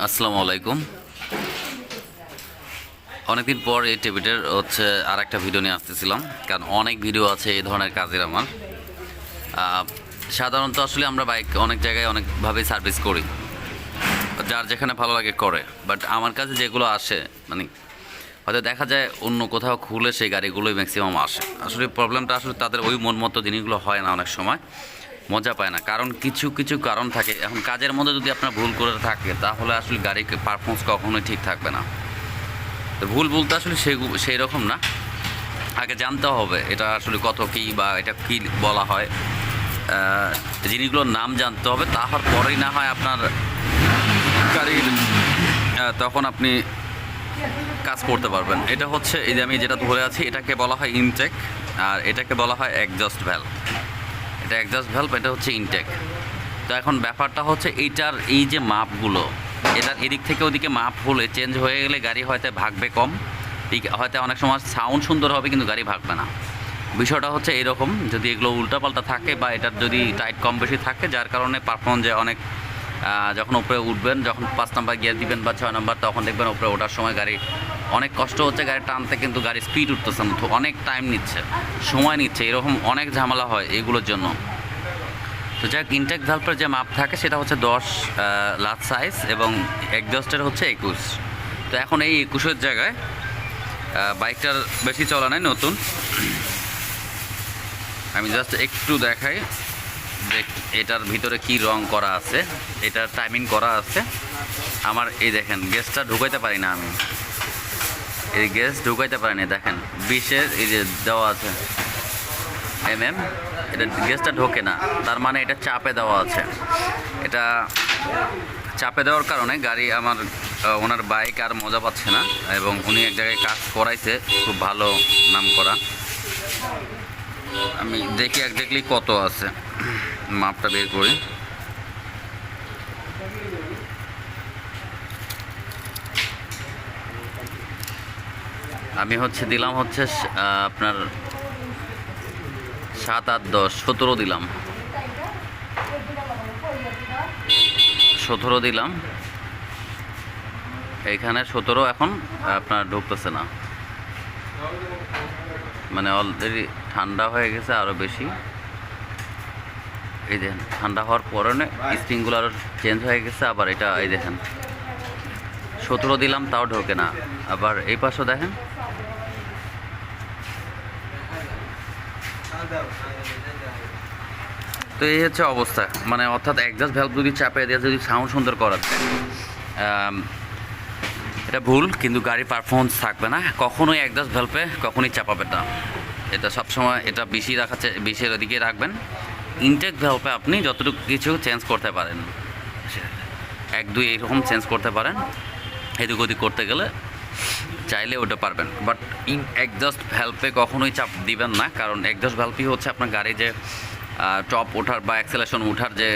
আসসালামু আলাইকুম। অনেকদিন পর এই টেবিটের হচ্ছে আর একটা ভিডিও নিয়ে আসতেছিলাম, কারণ অনেক ভিডিও আছে এই ধরনের কাজের আমার। সাধারণত আসলে আমরা বাইক অনেক জায়গায় অনেকভাবে সার্ভিস করি, যার যেখানে ভালো লাগে করে। বাট আমার কাছে যেগুলো আসে মানে হয়তো দেখা যায় অন্য কোথাও খুলে সেই গাড়িগুলোই ম্যাক্সিমাম আসে। আসলে প্রবলেমটা আসলে তাদের ওই মন মতো জিনিসগুলো হয় না অনেক সময়। মজা পায় না। কারণ কিছু কিছু কারণ থাকে। এখন কাজের মধ্যে যদি আপনার ভুল করে থাকে, তাহলে আসলে গাড়ির পারফরমেন্স কখনোই ঠিক থাকবে না। তো ভুল বলতে আসলে সেই সেই রকম না। আগে জানতে হবে এটা আসলে কত কী বা এটা কী বলা হয়। জিনিসগুলোর নাম জানতে হবে। তাহার পরেই না হয় আপনার গাড়ির তখন আপনি কাজ করতে পারবেন। এটা হচ্ছে এই যে আমি যেটা ধরে আছি, এটাকে বলা হয় ইনটেক আর এটাকে বলা হয় একজস্ট ভ্যালভ এটা একজস্ট ভ্যালভ এটা হচ্ছে ইনটেক তো এখন ব্যাপারটা হচ্ছে এইটার এই যে মাপগুলো, এটার এদিক থেকে ওদিকে মাপ হলে চেঞ্জ হয়ে গেলে গাড়ি হয়তো ভাগবে কম। ঠিক হয়তো অনেক সময় সাউন্ড সুন্দর হবে, কিন্তু গাড়ি ভাগবে না। বিষয়টা হচ্ছে এরকম, যদি এগুলো উল্টাপাল্টা থাকে বা এটার যদি টাইট কম বেশি থাকে, যার কারণে পারফরমেন্স যে অনেক যখন উপরে উঠবেন, যখন পাঁচ নাম্বার গিয়ার দিবেন বা ছয় নাম্বার, তখন দেখবেন উপরে ওঠার সময় গাড়ি অনেক কষ্ট হচ্ছে গাড়ি টানতে, কিন্তু গাড়ি স্পিড উঠতেছে না অনেক টাইম নিচ্ছে, সময় নিচ্ছে, এরকম অনেক ঝামেলা হয় এগুলোর জন্য। তো যাক ইনটেক ভ্যালভের যে মাপ থাকে, সেটা হচ্ছে দশ লার্জ সাইজ এবং একজস্টের হচ্ছে একুশ। তো এখন এই একুশের জায়গায় বাইকটার বেশি চলা নাই, নতুন। আমি জাস্ট একটু দেখাই যে এটার ভিতরে কি রং করা আছে, এটার টাইমিং করা আছে। আমার এই দেখেন গ্যাসটা ঢুকাইতে পারি না আমি। এই গ্যাস ঢুকাইতে পারেনি দেখেন। বিশের এই যে দেওয়া আছে। এম এম এটা গ্যাসটা ঢোকে না। তার মানে এটা চাপে দেওয়া আছে। এটা চাপে দেওয়ার কারণে গাড়ি আমার ওনার বাইক আর মজা পাচ্ছে না এবং উনি এক জায়গায় কাজ করাইছে, খুব ভালো নাম করা। আমি দেখি একজাক্টলি কত আছে। মাপটা বের করি। আমি হচ্ছে দিলাম হচ্ছে আপনার সাত, আট, দশ, সতেরো দিলাম। সতেরো দিলাম। এইখানে সতেরো এখন আপনার ঢুকতেছে না। মানে অলরেডি ঠান্ডা হয়ে গেছে আরও বেশি। এই দেখেন, ঠান্ডা হওয়ার পরে স্প্রিংগুলো আরও চেঞ্জ হয়ে গেছে, আবার এটা, এই দেখেন। সতেরো দিলাম, তাও ঢোকে না। আবার এই পাশে দেখেন তো এই হচ্ছে অবস্থা। মানে অর্থাৎ একজাস্ট ভ্যালভ যদি চাপে দিয়ে, যদি সাউন্ড সুন্দর করা এটা ভুল, কিন্তু গাড়ির পারফরমেন্স থাকবে না। কখনোই একজাস্ট ভ্যালভে কখনোই চাপাবে না। এটা সবসময়, এটা বেশি রাখা বেশির ওদিকে রাখবেন। ইনটেক ভ্যালভে আপনি যতটুকু কিছু চেঞ্জ করতে পারেন। এক, দুই এরকম চেঞ্জ করতে পারেন। এদিক ওদিক করতে গেলে চাইলে ওটা পারবেন। বাট ইন একজাস্ট ভ্যালভে কখনোই চাপ দিবেন না, কারণ একজাস্ট ভ্যালভই হচ্ছে আপনার গাড়ি যে টপ ওঠার বা অ্যাক্সেলেশন ওঠার যে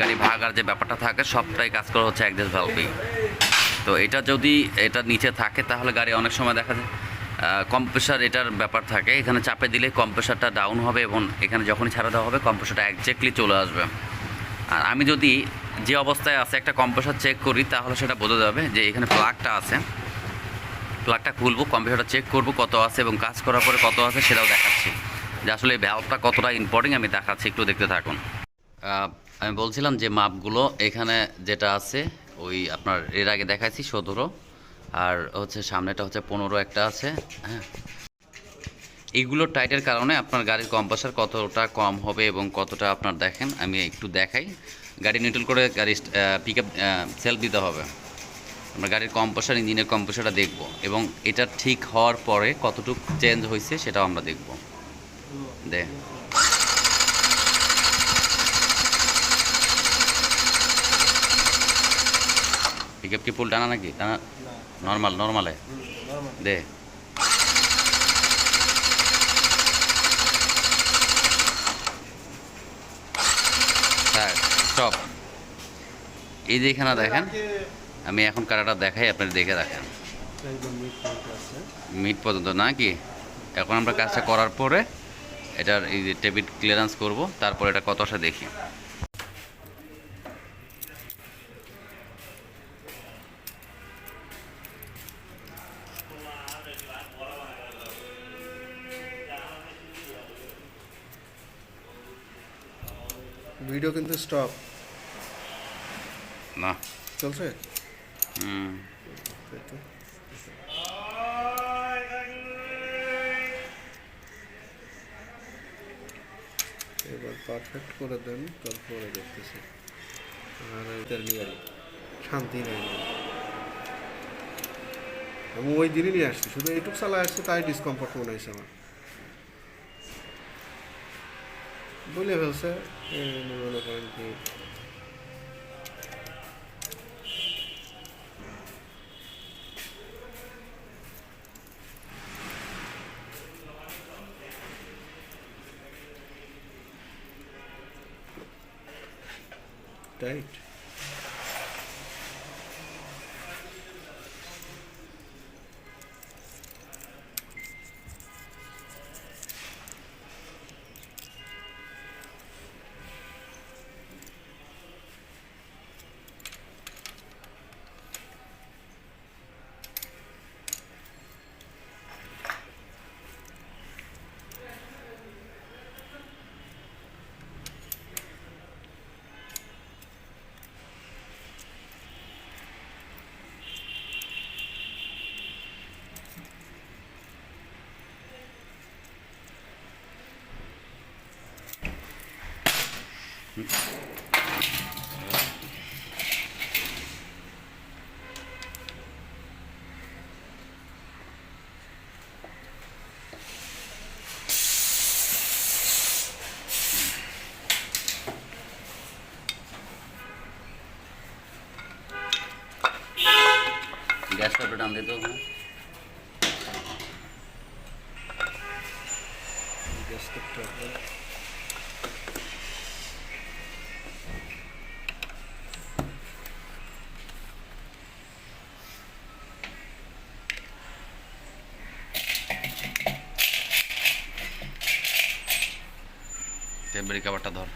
গাড়ি ভাগার যে ব্যাপারটা থাকে, সবটাই কাজ করা হচ্ছে একজাস্ট ভ্যালভেই তো এটা যদি এটা নিচে থাকে, তাহলে গাড়ি অনেক সময় দেখা যায় কম্প্রেসার এটার ব্যাপার থাকে। এখানে চাপে দিলে কম্প্রেসারটা ডাউন হবে এবং এখানে যখনই ছাড়া দেওয়া হবে কম্প্রেসারটা একজ্যাক্টলি চলে আসবে। আর আমি যদি যে অবস্থায় আছে, একটা কম্প্রেসার চেক করি, তাহলে সেটা বোঝা যাবে যে এখানে প্লাগটা আছে। প্লাগটা খুলবো কম্পিউটারটা চেক করব কত আছে এবং কাজ করার পরে কত আছে সেটাও দেখাচ্ছি। যে আসলে ভ্যালভটা কতটা ইম্পর্টেন্ট আমি দেখাচ্ছি, একটু দেখতে থাকুন। আমি বলছিলাম যে মাপগুলো এখানে যেটা আছে, ওই আপনার এর আগে দেখাইছি সতেরো, আর হচ্ছে সামনেটা হচ্ছে পনেরো একটা আছে হ্যাঁ। এইগুলো টাইটের কারণে আপনার গাড়ির কম্পাসার কতটা কম হবে এবং কতটা আপনার দেখেন, আমি একটু দেখাই। গাড়ি নিউট্রাল করে গাড়ি পিক আপ সেলফ দিতে হবে। আমরা গাড়ির কম্পাসার, ইঞ্জিনের কম্পাসারটা দেখব এবং এটা ঠিক হওয়ার পরে কতটুকু চেঞ্জ হয়েছে সেটাও আমরা দেখব। দে। পিক আপ কি ফুল টানা নাকি? টানা নর্মাল নর্মালে দে। হ্যাঁ স্টপ এই যে এখানে দেখেন। আমি এখন কাটাটা দেখাই আপনার দেখে রাখেন। মিট পর্যন্ত না কি? এখন আমরা কাজটা করার পরে এটার এই যে টেবিল ক্লিয়ারেন্স করব তারপর এটা কতটা দেখি। ভিডিও কিন্তু স্টপ না। চলছে? এবার পারফেক্ট করে দেন, তারপরে দেখতেছি। আর এটার নিয়ে শান্তি নেই। আমি ওই দিনই নিয়ে আসছি, শুধু এইটুক চালা আসছে, তাই ডিসকমফর্ট মনে হয়েছে আমার। বলে ফেলছে মনে করেন কি টাইট টেম্পারি কাভারটা ধর।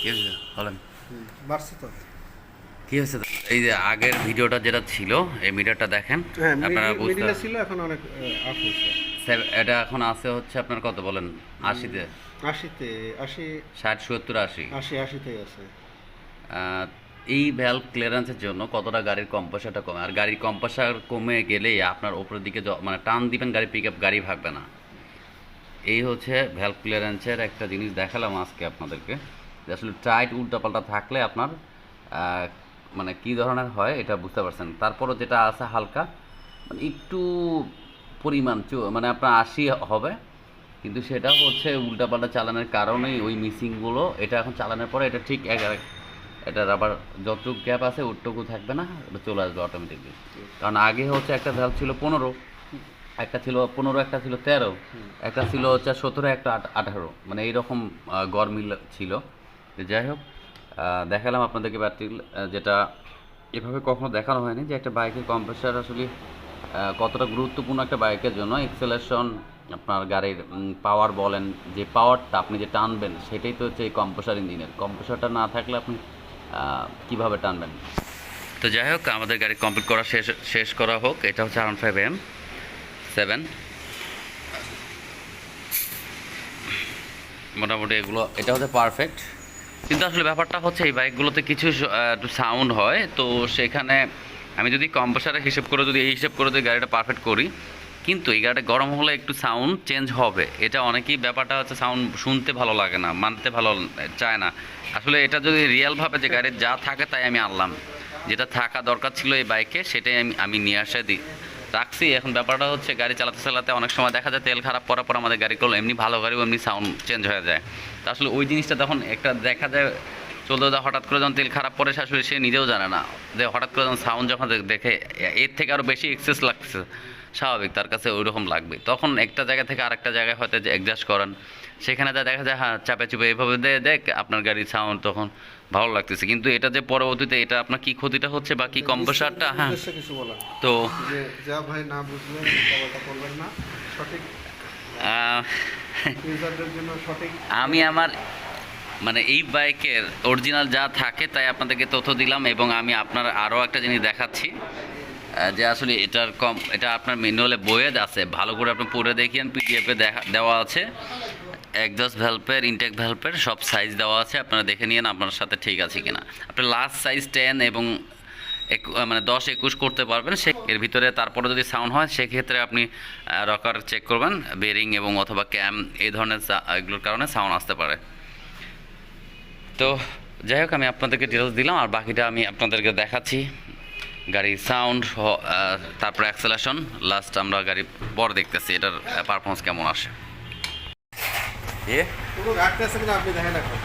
কি হয়েছে? তো। কি হয়েছে? এই যে আগের ভিডিওটা যেটা ছিল এই মিটারটা দেখেন হ্যাঁ আপনারা বুঝতে ছিল এখন অনেক আপ হয়েছে। এটা এখন আছে হচ্ছে আপনার কত বলেন? আশিতে। আশিতে আশি ষাট সত্তর আশি। আশি আশিতেই আছে। এই ভ্যালভ ক্লিয়ারেন্সের জন্য কতটা গাড়ির কম্পাসাটা কমে? আর গাড়ির কম্পাসার কমে গেলেই আপনার ওপরের দিকে মানে টান দিবেন গাড়ি পিক আপ গাড়ি ভাগবে না। এই হচ্ছে ভ্যালভ ক্লিয়ারেন্সের একটা জিনিস দেখালাম আজকে আপনাদেরকে। যে আসলে টাইট উল্টাপাল্টা থাকলে আপনার মানে কী ধরনের হয় এটা বুঝতে পারছেন। তারপরও যেটা আছে হালকা মানে একটু পরিমাণ মানে আপনার আশি হবে, কিন্তু সেটা হচ্ছে উল্টাপাল্টা চালানোর কারণেই ওই মিসিংগুলো এটা এখন চালানোর পরে এটা ঠিক এক- এটার আবার যতটুকু গ্যাপ আছে ওটুকু থাকবে না, ওটা চলে আসবে অটোমেটিকলি কারণ আগে হচ্ছে একটা ভ্যালভ ছিল পনেরো, একটা ছিল পনেরো, একটা ছিল তেরো, একটা ছিল হচ্ছে সতেরো, একটা আঠারো মানে এইরকম গড় মিল ছিল। যাই হোক দেখালাম আপনাদেরকে ব্যাটারি যেটা এভাবে কখনো দেখানো হয়নি যে একটা বাইকের কম্প্রেসার আসলে কতটা গুরুত্বপূর্ণ একটা বাইকের জন্য। এক্সেলেশন আপনার গাড়ির পাওয়ার বলেন, যে পাওয়ারটা আপনি যে টানবেন, সেটাই তো হচ্ছে এই কম্প্রেসার ইঞ্জিনের কম্প্রেসারটা না থাকলে আপনি কীভাবে টানবেন? তো যাই হোক, আমাদের গাড়ি কমপ্লিট করা শেষ শেষ করা হোক। এটা হচ্ছে আরাউন্ড ফাইভ এম সেভেন মোটামুটি এগুলো, এটা হচ্ছে পারফেক্ট কিন্তু আসলে ব্যাপারটা হচ্ছে এই বাইকগুলোতে কিছু একটু সাউন্ড হয়। তো সেখানে আমি যদি কম্প্রেসারের হিসেব করে যদি এই হিসেব করে যদি গাড়িটা পারফেক্ট করি, কিন্তু এই গাড়িটা গরম হলে একটু সাউন্ড চেঞ্জ হবে। এটা অনেকেই ব্যাপারটা হচ্ছে সাউন্ড শুনতে ভালো লাগে না, মানতে ভালো চায় না। আসলে এটা যদি রিয়েলভাবে যে গাড়ির যা থাকে তাই আমি আনলাম। যেটা থাকা দরকার ছিল এই বাইকে সেটাই আমি আমি নিয়ে আসা দিই রাখছি। এখন ব্যাপারটা হচ্ছে গাড়ি চালাতে চালাতে অনেক সময় দেখা যায় তেল খারাপ করার পর আমাদের গাড়িগুলো এমনি ভালো গাড়িও এমনি সাউন্ড চেঞ্জ হয়ে যায়। তা আসলে ওই জিনিসটা তখন একটা দেখা যায়, চলতে যা হঠাৎ করে যখন তেল খারাপ পরে শাশুড়ি সে নিজেও জানে না। যে হঠাৎ করে যখন সাউন্ড যখন দেখে, এর থেকে আরও বেশি এক্সেস লাগছে স্বাভাবিক, তার কাছে ওইরকম লাগবে। তখন একটা জায়গা থেকে আরেকটা জায়গায় হয়তো অ্যাডজাস্ট করেন। সেখানে যা দেখা যায় হ্যাঁ চাপে চুপে এইভাবে দেয় দেখ আপনার গাড়ির সাউন্ড তখন ভালো লাগতেছে। কিন্তু এটা যে পরবর্তীতে এটা আপনার কি ক্ষতিটা হচ্ছে বা কি কম্প্রেসারটা হ্যাঁ। কিছু বলা। তো যা ভাই না বুঝলেন করবেন না সঠিক আমি আমার মানে এই বাইকের অরিজিনাল যা থাকে তাই আপনাদেরকে তথ্য দিলাম এবং আমি আপনার আরও একটা জিনিস দেখাচ্ছি। যে আসলে এটার কম এটা আপনার ম্যানুয়ালে বইয়ে আছে ভালো করে আপনি পড়ে দেখিয়েন পিডিএফে দেখা দেওয়া আছে। একজস্ট ভ্যালপের ইনটেক ভ্যালপের সব সাইজ দেওয়া আছে, আপনারা দেখে নিন আপনার সাথে ঠিক আছে কিনা। আপনার লাস্ট সাইজ টেন এবং মানে দশ একুশ করতে পারবেন, সে এর ভিতরে তারপরে যদি সাউন্ড হয়, সেক্ষেত্রে আপনি রকার চেক করবেন বেরিং এবং অথবা ক্যাম এই ধরনের এগুলোর কারণে সাউন্ড আসতে পারে। তো যাই হোক, আমি আপনাদেরকে ডিটেলস দিলাম, আর বাকিটা আমি আপনাদেরকে দেখাচ্ছি। গাড়ির সাউন্ড তারপর অ্যাক্সেলেশন লাস্ট আমরা গাড়ি পর দেখতেছি, এটার পারফরমেন্স কেমন আসে। এ কোনো ঘাটতি আছে কিনা আপনি দেখেন এখন